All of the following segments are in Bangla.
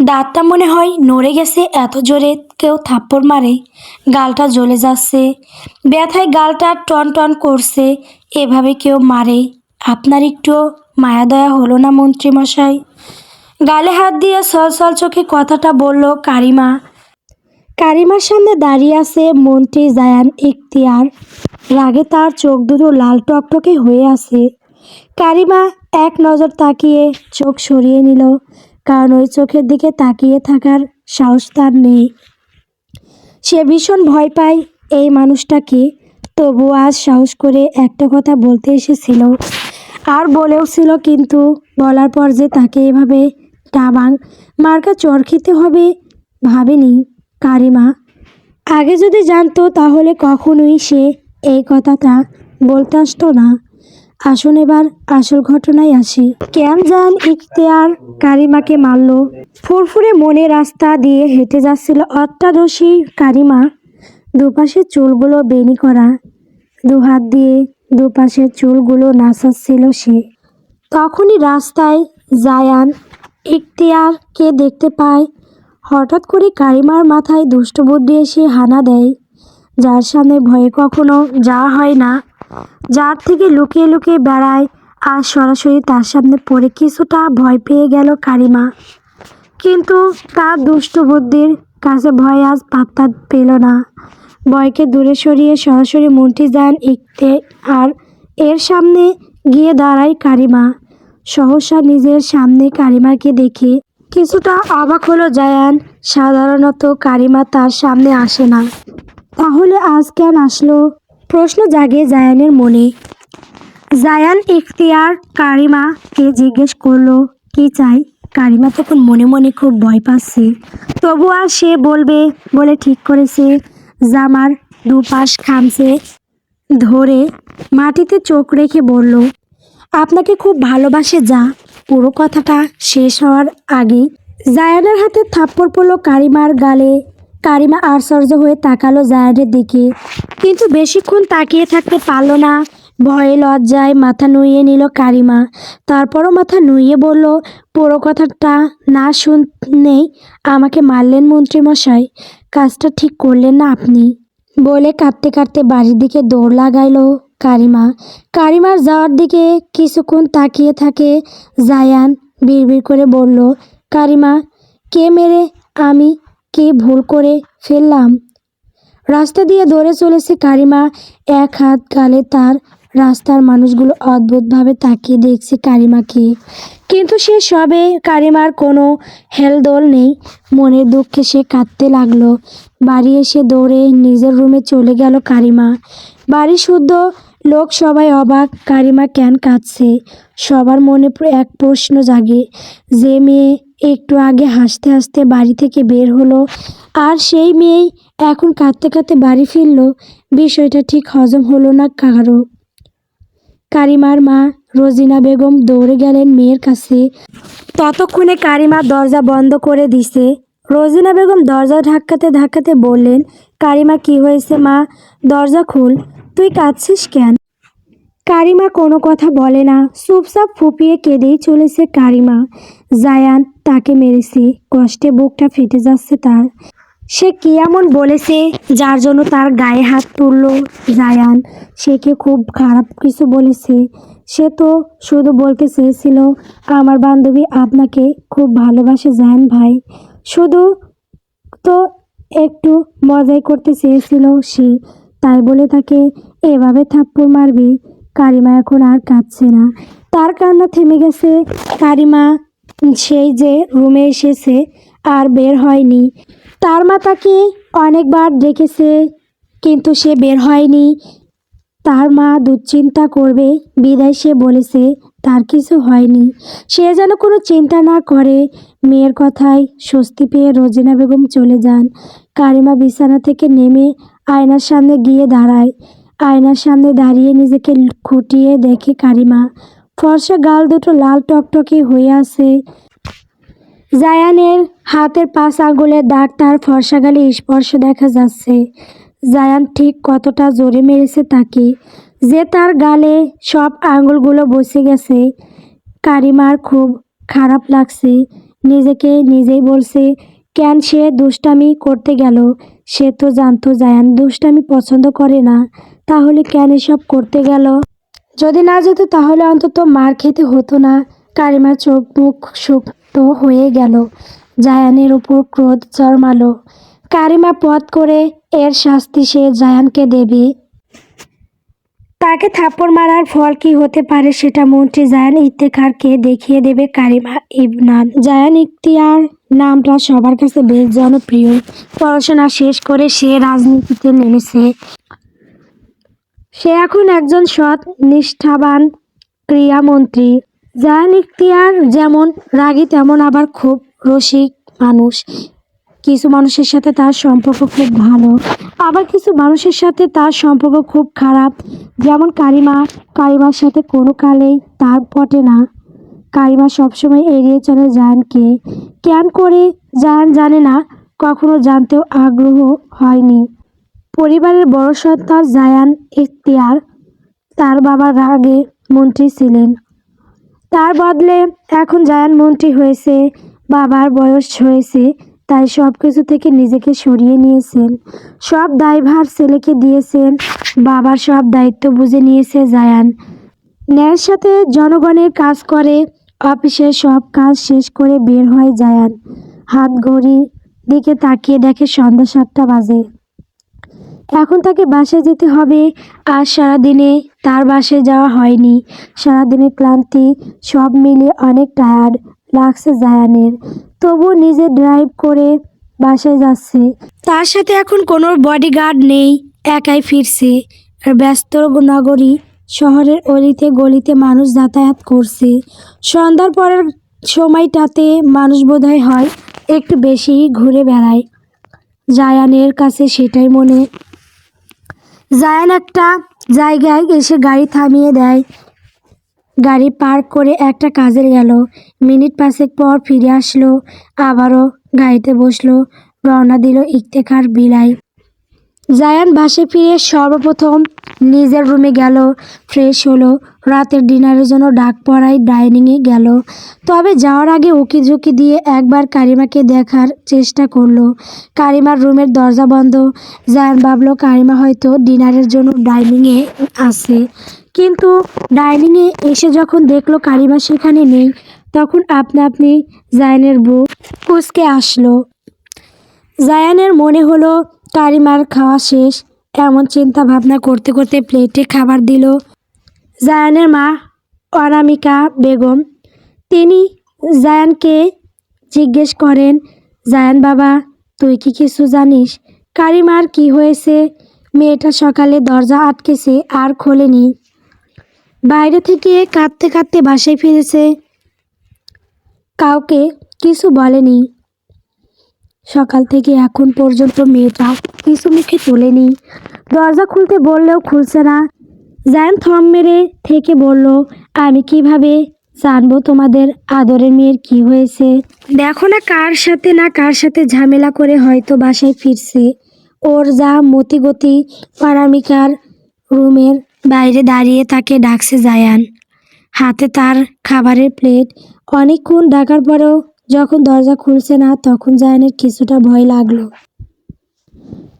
দাঁতটা মনে হয় নড়ে গেছে, এত জোরে কেউ থাপ্পড় মারে, গালটা জ্বলে যাচ্ছে। ব্যথায় গালটা টন টন করছে, এভাবে কেউ মারে। আপনার একটু মায়া দয়া হলো না মন্ত্রীমশাই? গালে হাত দিয়ে সল সল চোখে কথাটা বলল কারিমা। কারিমার সামনে দাঁড়িয়ে আছে মন্ত্রী জায়ান ইখতিয়ার। রাগে তার চোখ দুটো লাল টকটকে হয়ে আছে। কারিমা এক নজর তাকিয়ে চোখ সরিয়ে নিল। কারণ ওই চোখের দিকে তাকিয়ে থাকার সাহস তার নেই। সে ভীষণ ভয় পায় এই মানুষটাকে। তবু আজ সাহস করে একটা কথা বলতে এসেছিল। আর বলেও ছিল কিন্তু বলার পর যে তাকে এভাবে টাবাং মার্কা চর খেতে হবে ভাবেনি কারিমা। আগে যদি জানতো তাহলে কখনোই সে এই কথাটা বলতে আসতো না। আসুন এবার আসল ঘটনায় আসি। যান ইখতিয়ার কারিমাকে মারল। ফুরফুরে মনে রাস্তা দিয়ে হেঁটে যাচ্ছিল অত্যাদশী কারিমা। দুপাশের চুলগুলো বেনি করা। দু হাত দিয়ে দুপাশের চুলগুলো নাচাচ্ছিল সে। তখনই রাস্তায় জায়ান ইখতিয়ারকে দেখতে পায়। হঠাৎ করে কারিমার মাথায় দুষ্ট বুদ্ধি এসে হানা দেয়। যার সামনে ভয়ে কখনো যাওয়া হয় না। যার থেকে লুকিয়ে লুকিয়ে বেড়ায়, আর সরাসরি তার সামনে পড়ে কিছুটা ভয় পেয়ে গেল কারিমা। কিন্তু তার দুষ্ট বুদ্ধির কাছে ভয় আজ পাত্তা পেল না। ভয়কে দূরে সরিয়ে সরাসরি মন্ত্রী যান ইকতে আর এর সামনে গিয়ে দাঁড়ায় কারিমা। সহসা নিজের সামনে কারিমাকে দেখে কিছুটা অবাক হলো জায়ান। সাধারণত কারিমা তার সামনে আসে না। তাহলে আজ কেন আসলো? প্রশ্ন জাগে জায়ানের মনে। জায়ান ইখতিয়ার কারিমাকে জিজ্ঞেস করল, কি চাই? কারিমা তখন মনে মনে খুব ভয় পাচ্ছে। তবু আর সে বলবে, বলে ঠিক করেছে। জামার দুপাশ খামছে ধরে মাটিতে চোখ রেখে বলল, আপনাকে খুব ভালোবাসে যা। পুরো কথাটা শেষ হওয়ার আগে জায়ানের হাতে থাপ্পড় পড়ল কারিমার গালে। কারিমা আশ্চর্য হয়ে তাকালো জায়ানের দিকে। কিন্তু বেশিক্ষণ তাকিয়ে থাকতে পারল না। ভয়ে লজ্জায় মাথা নুইয়ে নিল কারিমা। তারপরও মাথা নুইয়ে বলল, পুরো কথাটা না শুনেই আমাকে মারলেন মন্ত্রীমশাই। কাজটা ঠিক করলেন না আপনি। বলে কাঁদতে কাঁদতে বাড়ির দিকে দৌড় লাগাইল কারিমা। কারিমার যাওয়ার দিকে কিছুক্ষণ তাকিয়ে থাকে জায়ান বিড়বিড় করে বলল, কারিমা, কে মেরে আমি কি ভুল করে ফেললাম? রাস্তা দিয়ে দৌড়ে চলেছে কারিমা। এক হাত গালে তার রাস্তার মানুষগুলো অদ্ভুতভাবে তাকিয়ে দেখছে কারিমাকে। কিন্তু সে সবে কারিমার কোনো হেলদোল নেই। মনের দুঃখে সে কাঁদতে লাগল। বাড়ি এসে দৌড়ে নিজের রুমে চলে গেল কারিমা। বাড়ি শুদ্ধ লোক সবাই অবাক। কারিমা কেন কাঁদছে? সবার মনে এক প্রশ্ন জাগে। যে মেয়ে একটু আগে হাসতে হাসতে বাড়ি থেকে বের হলো আর সেই মেয়েই এখন কাঁদতে কাঁদতে বাড়ি ফিরলো। বিষয়টা ঠিক হজম হলো না কারও। কারিমার মা রোজিনা বেগম দৌড়ে গেলেন মেয়ের কাছে। ততক্ষণে কারিমা দরজা বন্ধ করে দিছে। রোজিনা বেগম দরজা ধাক্কাতে ধাক্কাতে বললেন, কারিমা, কি হয়েছে মা? দরজা খুল। তুই কাঁদছিস কেন? কারিমা কোনো কথা বলে না। চুপচাপ ফুপিয়ে কেঁদেই চলেছে কারিমা। জায়ান, তাকে মেরেছে। কষ্টে বুকটা ফেটে যাচ্ছে তার। সে কি এমন বলেছে যার জন্য তার গায়ে হাত তুলল জায়ান? সে কি খুব খারাপ কিছু বলেছে? সে তো শুধু বলতে চেয়েছিল, আমার বান্ধবী আপনাকে খুব ভালোবাসে জায়ান ভাই। শুধু তো একটু মজাই করতে চেয়েছিল সে। তাই বলে তাকে, এভাবে থাপ্পড় মারবে? কারিমা এখন আর কাঁদছে না। তার কান্না থেমে গেছে। কারিমা সেই যে রুমে এসেছে আর বের হয়নি। তার মা তাকে অনেকবার ডেকেছে, কিন্তু সে বের হয়নি। তার মা দুশ্চিন্তা করবে, বিদায় সে বলেছে, তার কিছু হয়নি। সে যেন কোনো চিন্তা না করে, মেয়ের কথায় স্বস্তি পেয়ে রোজিনা বেগম চলে যান। কারিমা বিছানা থেকে নেমে আয়নার সামনে গিয়ে দাঁড়ায়। আয়নার সামনে দাঁড়িয়ে নিজেকে খুঁটিয়ে দেখে কারিমা। ফর্সা গাল দুটো লাল টকটকে হয়ে আছে। জায়ানের হাতের পাঁচ আঙ্গুলের দাগ তার ফর্সা গালে স্পর্শ দেখা যাচ্ছে। জায়ান ঠিক কতটা জোরে মেরেছে তাকে। যে তার গালে সব আঙুলগুলো বসে গেছে, কারিমার খুব খারাপ লাগছে। নিজেকে নিজেই বলছে, কেন সে দুষ্টামি করতে গেল? সে তো জানতো জায়ান দুষ্টামি পছন্দ করে না। তাহলে কেন এসব করতে গেল? যদি না যেত তাহলে অন্তত মার খেতে হতো না। কারিমার চোখ মুখ শুক্ত হয়ে গেল। জায়ানের উপর ক্রোধ জন্মালো। কারিমা পথ করে এর শাস্তি সে জায়ানকে দেবে। তাকে থাপ্পড় মারার ফল কি হতে পারে সেটা মন্ত্রী জায়ান ইফতেখারকে দেখিয়ে দেবে কারিমা ইবনান। জায়ান ইখতিয়ার নামটা সবার কাছে বেশ জনপ্রিয়। পড়াশোনা শেষ করে সে রাজনীতিতে নেমেছে। সে এখন একজন সৎ, নিষ্ঠাবান ক্রিয়ামন্ত্রী। জায়ান ইখতিয়ার যেমন রাগী, তেমন আবার খুব রসিক মানুষ। কিছু মানুষের সাথে তার সম্পর্ক খুব ভালো, আবার কিছু মানুষের সাথে তার সম্পর্ক খুব খারাপ। যেমন কারিমা, কারিমার সাথে কোনো কালেই তার পটে না। কারিমা সবসময় এড়িয়ে চলে জায়ানকে কেন করে জায়ান জানে না, কখনো জানতেও আগ্রহ হয়নি। পরিবারের বড় সন্তান জায়ান ইখতিয়ার তার বাবার রাগে মন্ত্রী ছিলেন। তার বদলে এখন জায়ান মন্ত্রী হয়েছে, বাবার বয়স হয়েছে, তাই সব কিছু থেকে নিজেকে সরিয়ে নিয়েছেন। সব দায়ভার ছেলেকে দিয়েছেন, বাবার সব দায়িত্ব বুঝে নিয়েছে জায়ান। ন্যায়ের সাথে জনগণের কাজ করে অফিসের সব কাজ শেষ করে বের হয় জায়ান। হাত ঘড়ির দিকে তাকিয়ে দেখে সন্ধ্যা সাতটা বাজে। এখন তাকে বাসায় যেতে হবে। আর সারাদিনে তার বাসায় যাওয়া হয়নি। সারাদিনের ক্লান্তি সব মিলিয়ে অনেক টায়ার্ড লাগছে জায়ানের। তবু নিজে ড্রাইভ করে বাসায় যাচ্ছে। তার সাথে এখন কোনো বডিগার্ড নেই, একাই ফিরছে। আর ব্যস্ত নগরী শহরের অলিতে গলিতে মানুষ যাতায়াত করছে। সন্ধ্যার পরের সময়টাতে মানুষ বোধহয় হয় একটু বেশি ঘুরে বেড়ায়। জায়ানের কাছে সেটাই মনে জায়ান একটা জায়গায় এসে গাড়ি থামিয়ে দেয়। গাড়ি পার্ক করে একটা কাজে গেল। মিনিট পাঁচেক পর ফিরে আসলো। আবারও গাড়িতে বসল। রওনা দিল ইফতেখার বিলাই। জায়ান বাসে ফিরে সর্বপ্রথম নিজের রুমে গেল। ফ্রেশ হলো। রাতের ডিনারের জন্য ডাক পড়ায় ডাইনিংয়ে গেল। তবে যাওয়ার আগে উকি ঝুঁকি দিয়ে একবার কারিমাকে দেখার চেষ্টা করল। কারিমার রুমের দরজা বন্ধ। জায়ান ভাবলো কারিমা হয়তো ডিনারের জন্য ডাইনিংয়ে আছে। কিন্তু ডাইনিংয়ে এসে যখন দেখল কারিমা সেখানে নেই, তখন আপনা আপনি জায়ানের বুক কুচকে আসলো। জায়ানের মনে হলো কারিমার খাওয়া শেষ। এমন চিন্তা ভাবনা করতে করতে প্লেটে খাবার দিল। জায়ানের মা অনামিকা বেগম। তিনি জায়ানকে জিজ্ঞেস করেন, জায়ান বাবা, তুই কি কিছু জানিস? কারিমার কি হয়েছে? মেয়েটা সকালে দরজা আটকেছে, আর খোলেনি। বাইরে থেকে কাঁদতে কাঁদতে বাসায় ফিরেছে। কাউকে কিছু বলেনি। সকাল থেকে এখন পর্যন্ত মেয়েটা কিছু মুখে তোলেনি। দরজা খুলতে বললেও খুলছে না। জায়ান থম মেরে থেকে বলল, আমি কীভাবে জানব তোমাদের আদরের মেয়ের কি হয়েছে? দেখো না কার সাথে না কার সাথে ঝামেলা করে হয়তো বাসায় ফিরছে। ওর যা মতিগতি পারামিকার রুমের বাইরে দাঁড়িয়ে তাকে ডাকছে জায়ান। হাতে তার খাবারের প্লেট। অনেকক্ষণ ডাকার পরেও যখন দরজা খুলছে না, তখন জায়ানের কিছুটা ভয় লাগল।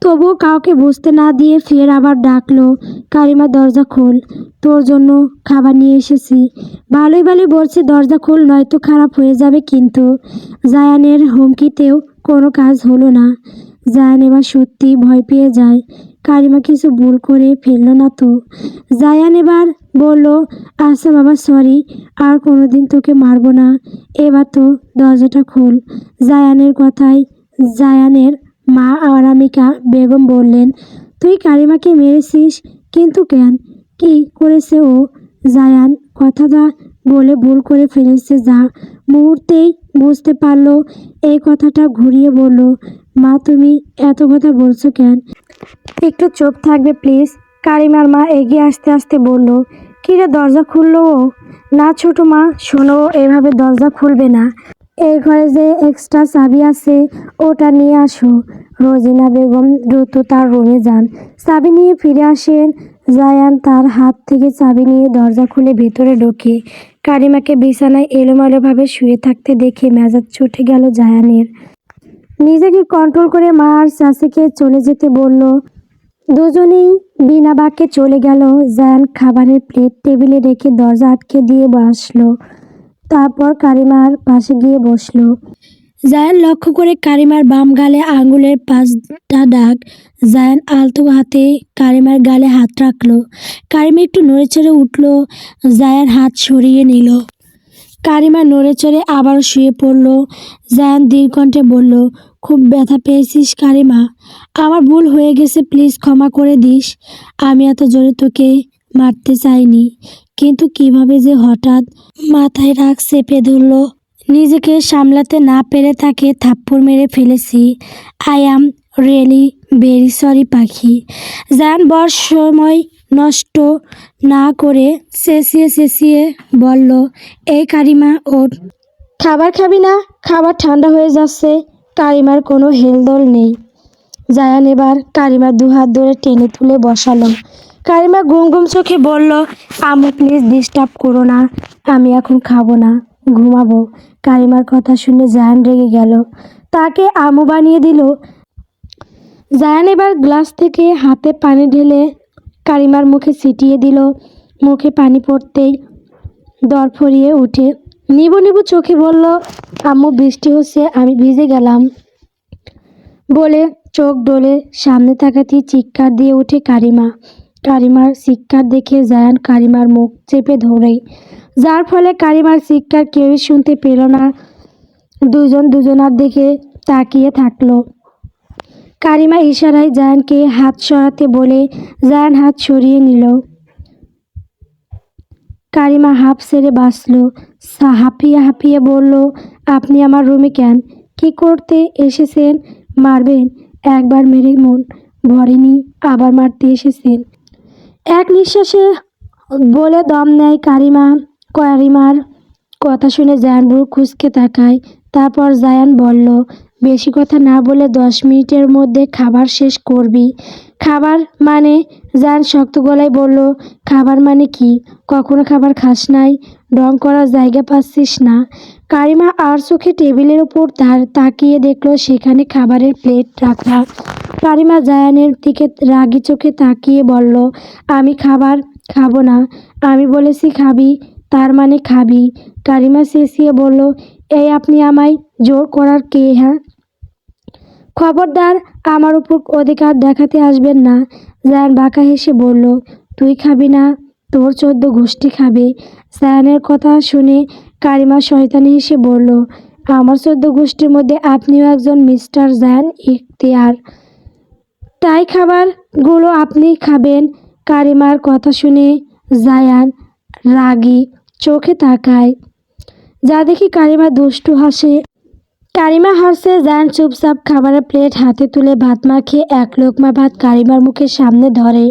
তবুও কাউকে বুঝতে না দিয়ে ফের আবার ডাকলো, কারিমা, দরজা খোল, তোর জন্য খাবার নিয়ে এসেছি। ভালোই ভালোই বলছে, দরজা খোল, নয়তো খারাপ হয়ে যাবে কিন্তু। জায়ানের হুমকিতেও কোনো কাজ হলো না। জায়ান এবার সত্যি ভয় পেয়ে যায়। কারিমা কিছু ভুল করে ফেলল না তো। জায়ান এবার বলল আচ্ছা বাবা, সরি, আর কোনো দিন তোকে মারবো না। এবার তো দরজাটা খোল। জায়ানের কথায় জায়ানের মা অনামিকা বেগম বললেন, তুই কারিমাকে মেরেছিস, কিন্তু কেন? কি করেছে ও? জায়ান কথাটা বলে ভুল করে ফেলেছে। যা মুহূর্তেই বুঝতে পারল, এই কথাটা ঘুরিয়ে বলল, মা, তুমি এত কথা বলছো কেন? একটু চুপ থাকবে, প্লিজ। কারিমার মা এগিয়ে আসতে আসতে বলল কিরে দরজা খুললো না ছোট মা, শোনো, এভাবে দরজা খুলবে না। এই ঘরে যে এক্সট্রা চাবি আছে, ওটা নিয়ে আসো। রোজিনা বেগম দ্রুত তার রুমে যান। চাবি নিয়ে ফিরে আসেন। জায়ান তার হাত থেকে চাবি নিয়ে দরজা খুলে ভেতরে ঢোকে। কারিমাকে বিছানায় এলোমেলোভাবে শুয়ে থাকতে দেখে মেজাজ ছুটে গেল জায়ানের। নিজেকে কন্ট্রোল করে মা আর চাষিকে চলে যেতে বলল দুজনেই বিনা বাক্যে চলে গেল। জায়ান খাবারের প্লেট টেবিলে রেখে দরজা আটকে দিয়ে বসল। তারপর কারিমার পাশে গিয়ে বসল। জায়ান লক্ষ্য করে কারিমার বাম গালে আঙ্গুলের পাঁচটা দাগ। জায়ান আলতো হাতে কারিমার গালে হাত রাখল। কারিমা একটু নড়ে চড়ে উঠল। জায়ান হাত সরিয়ে নিল। কারিমা নড়ে চড়ে আবার শুয়ে পড়ল। জায়ান দীর্ঘণ্ঠে বলল খুব ব্যথা পেয়েছিস কারিমা। আমার ভুল হয়ে গেছে, প্লিজ ক্ষমা করে দিস। আমি এত জোরে তোকে মারতে চাইনি, কিন্তু কীভাবে যে হঠাৎ মাথায় রাগ চেপে ধরলো। নিজেকে সামলাতে না পেরে তাকে থাপ্পড় মেরে ফেলেছি। I am really very sorry পাখি। যান, বর সময় নষ্ট না করে চেঁচিয়ে চেঁচিয়ে বলল, এই কারিমা ওর খাবার খাবি না? খাবার ঠান্ডা হয়ে যাচ্ছে। কারিমার কোনো হেলদোল নেই। জায়ান এবার কারিমার দুহাত ধরে টেনে তুলে বসালো। কারিমা ঘুম ঘুম চোখে বলল, আমু প্লিজ ডিস্টার্ব করো না, আমি এখন খাব না, ঘুমাবো। কারিমার কথা শুনে জায়ান রেগে গেল। তাকে আমু বানিয়ে দিল। জায়ান এবার গ্লাস থেকে হাতে পানি ঢেলে কারিমার মুখে ছিটিয়ে দিল। মুখে পানি পড়তেই দর ফরিয়ে উঠে নিবু নিবু চোখে বলল, আম্মু, বৃষ্টি হচ্ছে, আমি ভিজে গেলাম। বলে চোখ ডলে সামনে তাকাতেই চিৎকার দিয়ে উঠে কারিমা। কারিমার চিৎকার দেখে জায়ান কারিমার মুখ চেপে ধরে যার ফলে কারিমার চিৎকার কেউই শুনতে পেল না। দুজন দুজনার দিকে তাকিয়ে থাকল। কারিমা ইশারায় জায়ানকে হাত সরাতে বলে জায়ান হাত সরিয়ে নিল। কারিমা হাফ সেরে বাঁচল। হাঁপিয়ে হাঁপিয়ে বলল, আপনি আমার রুমে কেন? কি করতে এসেছেন? মারবেন? একবার মেরে মন। ভরেনি, আবার মারতে এসেছেন। এক নিঃশ্বাসে বলে দম নেয় কারিমা। কারিমার কথা শুনে জায়ান বুড়ো খুঁজকে তাকায়। তারপর জায়ান বলল, বেশি কথা না বলে দশ মিনিটের মধ্যে খাবার শেষ করবি। খাবার মানে জায়ান শক্ত গলায় বলল, খাবার মানে কি? কখনো খাবার খাস নাই? ডং করার জায়গা পাচ্ছিস না? কারিমা আর চোখে টেবিলের ওপর তার তাকিয়ে দেখল সেখানে খাবারের প্লেট রাখা। কারিমা জায়ানের দিকে রাগি চোখে তাকিয়ে বলল, আমি খাবার খাব না। আমি বলেছি খাবি, তার মানে খাবি। কারিমা চেঁচিয়ে বলল, এই আপনি আমায় জোর করার কে হ্যাঁ? খবরদার আমার উপর অধিকার দেখাতে আসবেন না। জায়ান বাঁকা হেসে বলল, তুই খাবি না, তোর চোদ্দ গোষ্ঠী খাবে। জায়ানের কথা শুনে কারিমা শয়তানি হেসে বলল, আমার চোদ্দ গোষ্ঠীর মধ্যে আপনিও একজন মিস্টার জায়ান ইখতিয়ার। তাই খাবারগুলো আপনি খাবেন। কারিমার কথা শুনে জায়ান রাগী চোখে তাকায়। যা দেখি কারিমা দুষ্টু হাসে। কারিমা হাসে জায়ান চুপচাপ খাবারের প্লেট হাতে তুলে ভাত মাখিয়ে এক লোকমা ভাত কারিমার মুখের সামনে ধরে।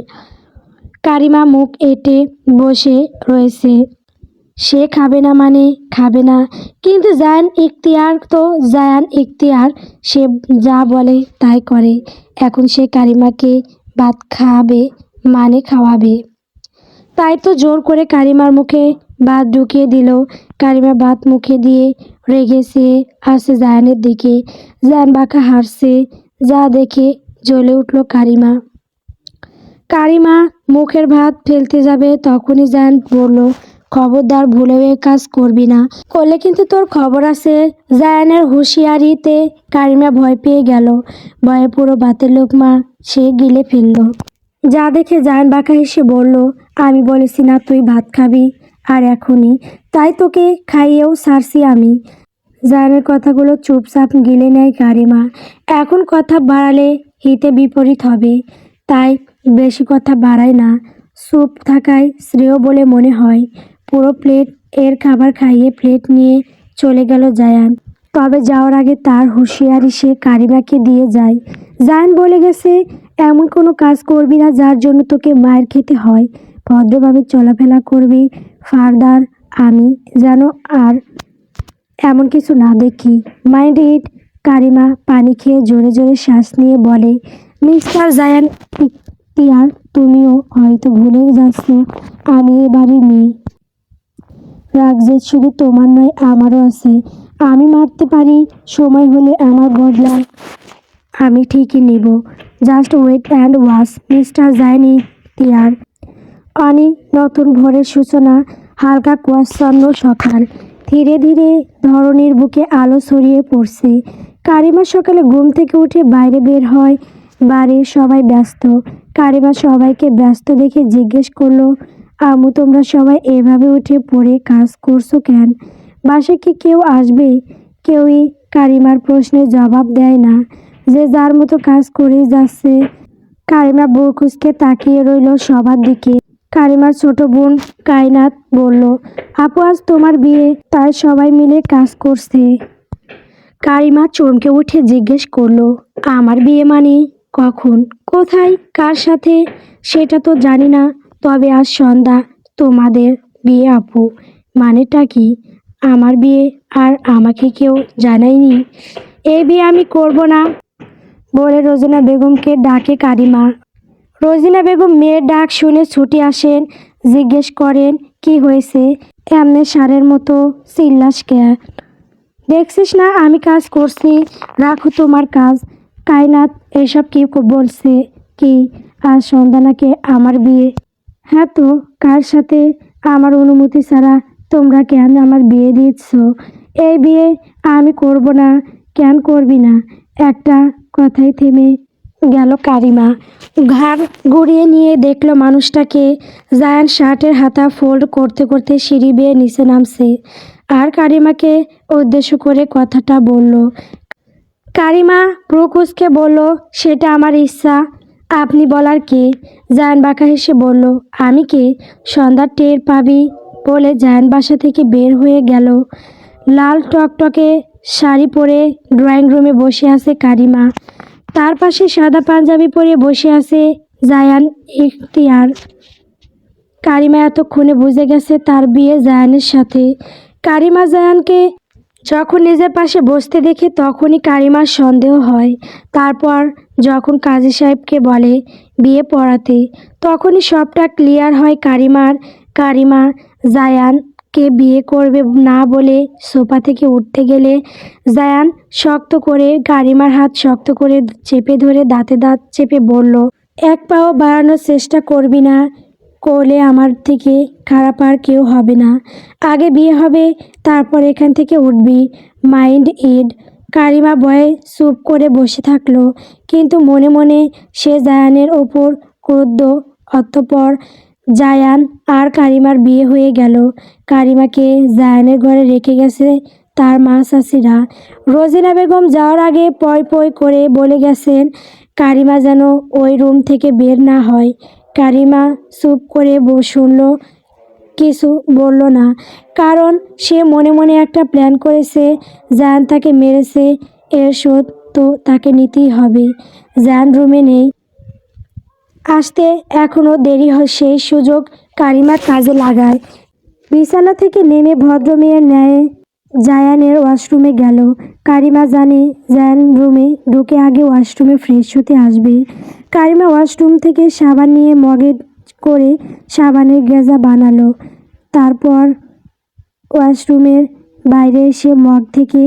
কারিমা মুখ এঁটে বসে রয়েছে। সে খাবে না মানে খাবে না, কিন্তু জায়ান ইখতিয়ার তো জায়ান ইখতিয়ার, সে যা বলে তাই করে। এখন সে কারিমাকে ভাত খাবে মানে খাওয়াবে। তাই তো জোর করে কারিমার মুখে ভাত ঢুকিয়ে দিল। কারিমা ভাত মুখে দিয়ে রেগেছে আসছে জায়ানের দিকে। জায়ান বাঁকা হাসছে যা দেখে জ্বলে উঠল কারিমা। কারিমা মুখের ভাত ফেলতে যাবে, তখনই জায়ান বলল, খবরদার, ভুলেও কাজ করবি না। করলে কিন্তু তোর খবর আছে। জায়ানের হুঁশিয়ারিতে কারিমা ভয় পেয়ে গেল। ভয়ে পুরো ভাতের লোকমা সে গিলে ফেলল। যা দেখে জায়ান বাঁকা হেসে বলল, আমি বলেছি না তুই ভাত খাবি, আর এখনই। তাই তোকে খাইয়েও সারছি আমি। জায়ানের কথাগুলো চুপচাপ গিলে নেয় কারিমা। এখন কথা বাড়ালে হিতে বিপরীত হবে। তাই বেশি কথা বাড়ায় না। স্যুপ থাকায় শ্রেয় বলে মনে হয়। পুরো প্লেট এর খাবার খাইয়ে প্লেট নিয়ে চলে গেল জায়ান। তবে যাওয়ার আগে তার হুঁশিয়ারি সে কারিমাকে দিয়ে যায়। জায়ান বলে গেছে, এমন কোনো কাজ করবি না যার জন্য তোকে মায়ের খেতে হয়। ভদ্রভাবে চলাফেরা করবি। ফার্দার আমি যেন আর এমন কিছু না দেখি। মাইন্ড ইট কারিমা পানি খেয়ে জোরে জোরে শ্বাস নিয়ে বলে, মিস্টার জায়ান ইখতিয়ার, তুমিও হয়তো ভুলে যাচ্ছ, আমি এবারে মেয়ে। রাগ যে শুধু তোমার নয়, আমারও আছে। আমি মারতে পারি, সময় হলে আমার বদলা। আমি ঠিকই নিব। Just wait and wash mister জাইনি তিয়ার অনি নতুন ভোরের সূচনা, হালকা কুয়াশাচ্ছন্ন সকাল। ধীরে ধীরে ধরনের বুকে আলো ছড়িয়ে পড়ছে। কারিমা সকালে ঘুম থেকে উঠে বাইরে বের হয়। বাড়ির সবাই ব্যস্ত। কারিমা সবাইকে ব্যস্ত দেখে জিজ্ঞেস করল আমু তোমরা সবাই এভাবে উঠে পড়ে কাজ করছ কেন? বাসায় কি কেউ আসবে? কেউই কারিমার প্রশ্নের জবাব দেয় না। যে যার মতো কাজ করেই যাচ্ছে। কারিমা বুকুসকে তাকিয়ে রইল সবার দিকে। কারিমার ছোট বোন কায়নাত বলল, আপু, আজ তোমার বিয়ে, তাই সবাই মিলে কাজ করছে। কারিমা চমকে উঠে জিজ্ঞেস করল, আমার বিয়ে মানে কখন? কোথায়? কার সাথে? সেটা তো জানি না। তবে আজ সন্ধ্যা তোমাদের বিয়ে, আপু। মানেটা কি? আমার বিয়ে আর আমাকে কেউ জানায়নি? এই বিয়ে আমি করব না, বলে রোজনা বেগমকে ডাকে কারিমা। রোজিনা বেগম মেয়ের ডাক শুনে ছুটে আসেন, জিজ্ঞেস করেন, কি হয়েছে? এমনি সারের মতো চিল্লাস কে দেখছিস না, আমি কাজ করছি, রাখো তোমার কাজ। কায়নাত, এসব কি বলছে কি? আর সন্ধ্যা নাকি আমার বিয়ে? হ্যাঁ তো, কার সাথে? আমার অনুমতি ছাড়া তোমরা কেন আমার বিয়ে দিচ্ছ? এই বিয়ে আমি করব না, কেন করবি না? একটা কথাই থেমে গেল কারিমা। ঘাড় ঘুরিয়ে নিয়ে দেখল মানুষটাকে। জায়ান শার্টের হাতা ফোল্ড করতে করতে সিঁড়ি বেয়ে নিচে নামছে। আর কারিমাকে উদ্দেশ্য করে কথাটা বলল, কারিমা প্রকুশকে বলল, সেটা আমার ইচ্ছা। আপনি বলার কে? জায়ান বাঁকা হেসে বলল, আমি কে? সন্ধ্যা টের পাবি বলে জায়ান বাসা থেকে বের হয়ে গেল। লাল টকটকে শাড়ি পরে ড্রয়িং রুমে বসে আছে কারিমা। তার পাশে সাদা পাঞ্জাবি পরে বসে আছে জায়ান ইখতিয়ার। কারিমা এতক্ষণে বুঝে গেছে তার বিয়ে জায়ানের সাথে। কারিমা জায়ানকে যখন নিজের পাশে বসতে দেখে তখনই কারিমার সন্দেহ হয়। তারপর যখন কাজী সাহেবকে বলে বিয়ে পড়াতে, তখনই সবটা ক্লিয়ার হয় কারিমার। কারিমা জায়ানকে বিয়ে করবে না বলে সোফা থেকে উঠতে গেলে জায়ান শক্ত করে কারিমার হাত শক্ত করে চেপে ধরে দাঁতে দাঁত চেপে বলল, এক পাও বাড়ানোর চেষ্টা করবি না, করলে আমার থেকে খারাপ আর কেউ হবে না। আগে বিয়ে হবে, তারপর এখান থেকে উঠবি। মাইন্ড ইড কারিমা ভয়ে চুপ করে বসে থাকল, কিন্তু মনে মনে সে জায়ানের ওপর ক্রোধ অতঃপর জায়ান আর কারিমার বিয়ে হয়ে গেল। কারিমাকে জায়ানের ঘরে রেখে গেছে তার মা চাষিরা রোজিনা বেগম যাওয়ার আগে পয় পয় করে বলে গেছেন, কারিমা যেন ওই রুম থেকে বের না হয়। কারিমা চুপ করে শুনল, কিছু বলল না। কারণ সে মনে মনে একটা প্ল্যান করেছে, জায়ান তাকে মেরেছে, এর শোধ তো তাকে নিতেই হবে। জায়ান রুমে নেই। আসতে এখনও দেরি হয় সেই সুযোগ কারিমার কাজে লাগায়। বিছানা থেকে নেমে ভদ্রমেয়ের ন্যায় জায়ানের ওয়াশরুমে গেল। কারিমা জানে জায়ান রুমে ঢুকে আগে ওয়াশরুমে ফ্রেশ হতে আসবে। কারিমা ওয়াশরুম থেকে সাবান নিয়ে মগে করে সাবানের গেজা বানালো। তারপর ওয়াশরুমের বাইরে এসে মগ থেকে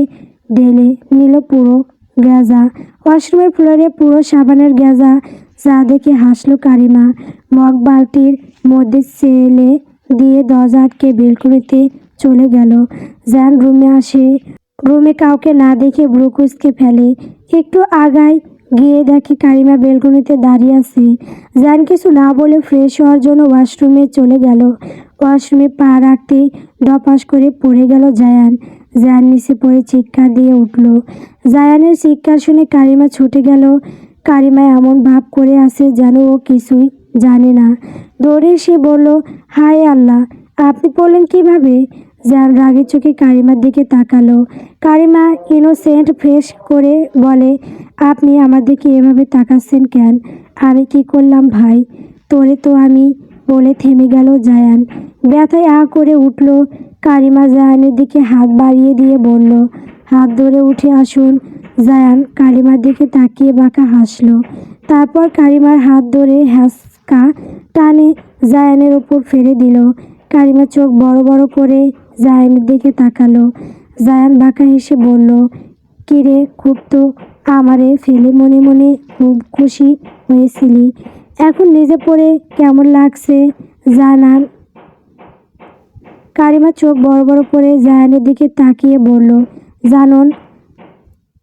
ঢেলে নিল পুরো গেজা ওয়াশরুমের ফ্লোরে পুরো সাবানের গেজা যা দেখে হাসলো কারিমা। মগ বালতির মধ্যে চেলে দিয়ে দরজা আটকে বেলকুনিতে চলে গেল। জ্যান রুমে আসে, রুমে কাউকে না দেখে ব্রুকুসকে ফেলে। একটু আগায় গিয়ে দেখে কারিমা বেলকুনিতে দাঁড়িয়ে আছে। জ্যান কিছু না বলে ফ্রেশ হওয়ার জন্য ওয়াশরুমে চলে গেল। ওয়াশরুমে পা রাখতে ডপাস করে পড়ে গেল জায়ান। জায়ান নিচে পড়ে চিৎকার দিয়ে উঠল। জায়ানের চিৎকার শুনে কারিমা ছুটে গেল। কারিমা এমন ভাব করে আছে যেন ও কিছুই জানে না। দৌড়ে সে বলল, হায় আল্লাহ, আপনি পড়লেন কীভাবে? যার রাগের চোখে কারিমার দিকে তাকালো। কারিমা ইনোসেন্ট ফ্রেশ করে বলে, আপনি আমার দিকে এভাবে তাকাচ্ছেন কেন? আমি কি করলাম ভাই? তোরে তো আমি বলে থেমে গেল জায়ান। ব্যথায় আ করে উঠল কারিমা জায়ানের দিকে হাত বাড়িয়ে দিয়ে বলল, হাত ধরে উঠে আসুন। জায়ান কারিমার দিকে তাকিয়ে বাঁকা হাসল। তারপর কারিমার হাত ধরে হ্যাসকা টানে জায়ানের ওপর ফেলে দিল। কারিমা চোখ বড় বড় করে জায়ানের দিকে তাকালো। জায়ান বাঁকা হেসে বলল কিরে খুব তো আমারে ফেলে মনে মনে খুব খুশি হয়েছিলি। এখন নিজে পড়ে কেমন লাগছে? জানান কারিমা চোখ বড় বড় করে জায়ানের দিকে তাকিয়ে বলল, জানন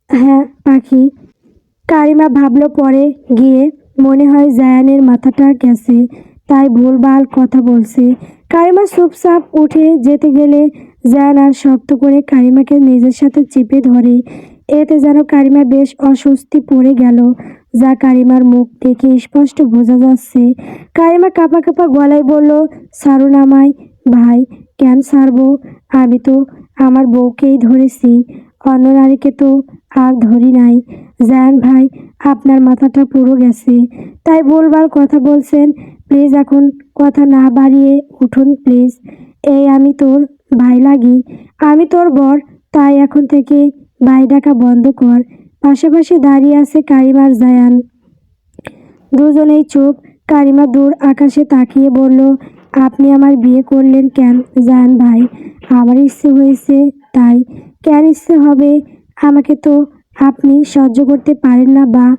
হ্যাঁ পাখি। কারিমা ভাবলো পরে গিয়ে, মনে হয় জায়ানের মাথাটা গেছে, তাই ভুলভাল কথা বলছে। কারিমা চুপচাপ উঠে যেতে গেলে জায়ান আর শক্ত করে কারিমাকে নিজের সাথে চেপে ধরে। এতে যেন কারিমা বেশ অস্বস্তি পড়ে গেল, যা কারিমার মুখ দেখে স্পষ্ট বোঝা যাচ্ছে। কারিমা কাপা কাপা গলায় বলল সারুন আমায়, ভাই। কেন সারবো আমি তো আমার বউকেই ধরেছি। অন্য নারীকে তো আর ধরি নাই। জায়ান ভাই, আপনার মাথাটা পুরো গেছে। তাই বলবার কথা বলছেন। প্লিজ এখন কথা না বাড়িয়ে উঠুন, প্লিজ। এই আমি তোর ভাই লাগি। আমি তোর বর, তাই এখন থেকে ভাই ডাকা বন্ধ কর। পাশাপাশি দাঁড়িয়ে আছে কারিমার জায়ান। দুজনেই চোখ কারিমা দূর আকাশে তাকিয়ে বলল আপনি আমার বিয়ে করলেন কেন? জান ভাই, আমার ইচ্ছে হয়েছে, তাই। কেন ইচ্ছে হবে? আমাকে তো আপনি সহ্য করতে পারেন না বা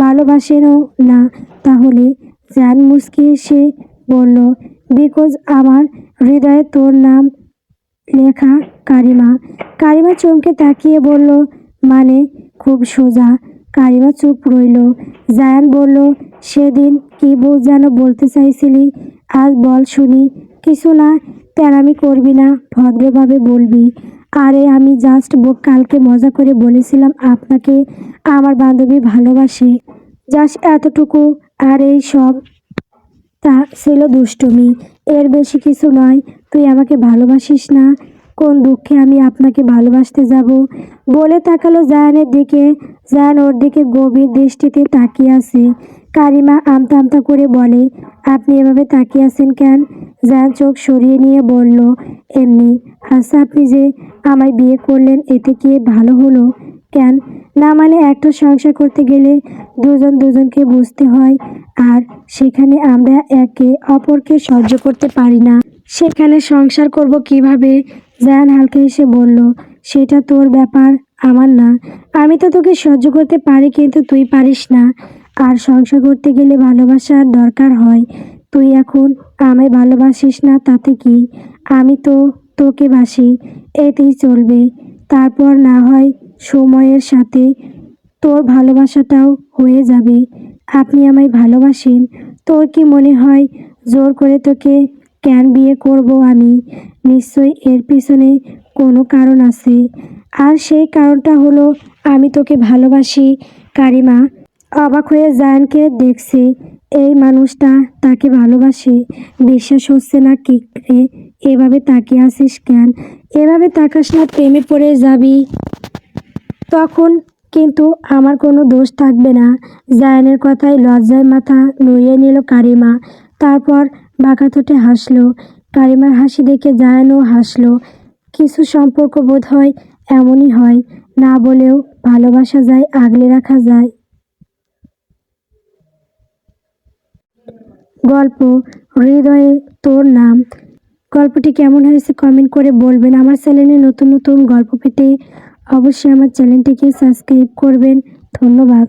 ভালোবাসেনও না। তাহলে জান মুসকি এসে বলল বিকজ আমার হৃদয়ে তোর নাম লেখা কারিমা। কারিমা চমকে তাকিয়ে বলল মানে খুব সোজা। কারিমা চুপ রইল। জায়ান বলল, সেদিন কি যেন বলতে চাইছিলি? আজ বল শুনি, কিছু না, তেরামি করবি না, ভদ্রভাবে বলবি। আরে, আমি জাস্ট কালকে মজা করে বলেছিলাম আপনাকে, আমার বান্ধবী ভালোবাসে। জাস্ট এতটুকু, আর এই সব। তা ছিল দুষ্টুমি। এর বেশি কিছু নয়, তুই আমাকে ভালোবাসিস না। কোন দুঃখে আমি আপনাকে ভালোবাসতে যাব? বলে তাকালো জায়ানের দিকে। জায়ান ওর দিকে গভীর দৃষ্টিতে তাকিয়ে আছে। কারিমা আমতা আমতা করে বলে, আপনি এভাবে তাকিয়ে আছেন কেন? জায়ান চোখ সরিয়ে নিয়ে বলল, এমনি আচ্ছা আপনি যে আমায় বিয়ে করলেন, এতে কি ভালো হলো? কেন? না মানে একটা সংসার করতে গেলে দুজন দুজনকে বুঝতে হয়, আর সেখানে আমরা একে অপরকে সহ্য করতে পারি না। সেখানে সংসার করব কীভাবে? জায়ান হালকা এসে বলল, সেটা তোর ব্যাপার, আমার না। আমি তো তোকে সহ্য করতে পারি, কিন্তু তুই পারিস না। আর সংসার করতে গেলে ভালোবাসার দরকার হয়। তুই এখন আমায় ভালোবাসিস না, তাতে কি? আমি তো তোকে বাসি, এতেই চলবে। তারপর না হয় সময়ের সাথে তোর ভালোবাসাটাও হয়ে যাবে। আপনি আমায় ভালোবাসেন। তোর কি মনে হয় জোর করে তোকে কেন বিয়ে করব আমি? নিশ্চয়ই এর পিছনে কোনো কারণ আছে। আর সেই কারণটা হলো আমি তোকে ভালোবাসি, কারিমা। অবাক হয়ে জায়ানকে দেখছি, এই মানুষটা তাকে ভালোবাসে, বিশ্বাস হচ্ছে না কি এভাবে তাকিয়ে আসিস কেন? এভাবে তাকাস না, প্রেমে পড়ে যাবি। তখন কিন্তু আমার কোনো দোষ থাকবে না। জায়ানের কথায় লজ্জায় মাথা নুয়ে নিল কারিমা। তারপর বাঁকা ঠোঁটে হাসলো। কারিমার হাসি দেখে জায়ানও হাসলো। কিছু সম্পর্ক বোধ হয় এমনই হয়, না বলেও ভালোবাসা যায়, আগলে রাখা যায়। গল্প, হৃদয়ে তোর নাম। গল্পটি কেমন হয়েছে কমেন্ট করে বলবেন। আমার চ্যানেলে নতুন নতুন গল্প পেতে অবশ্যই আমার চ্যানেলটিকে সাবস্ক্রাইব করবেন। ধন্যবাদ।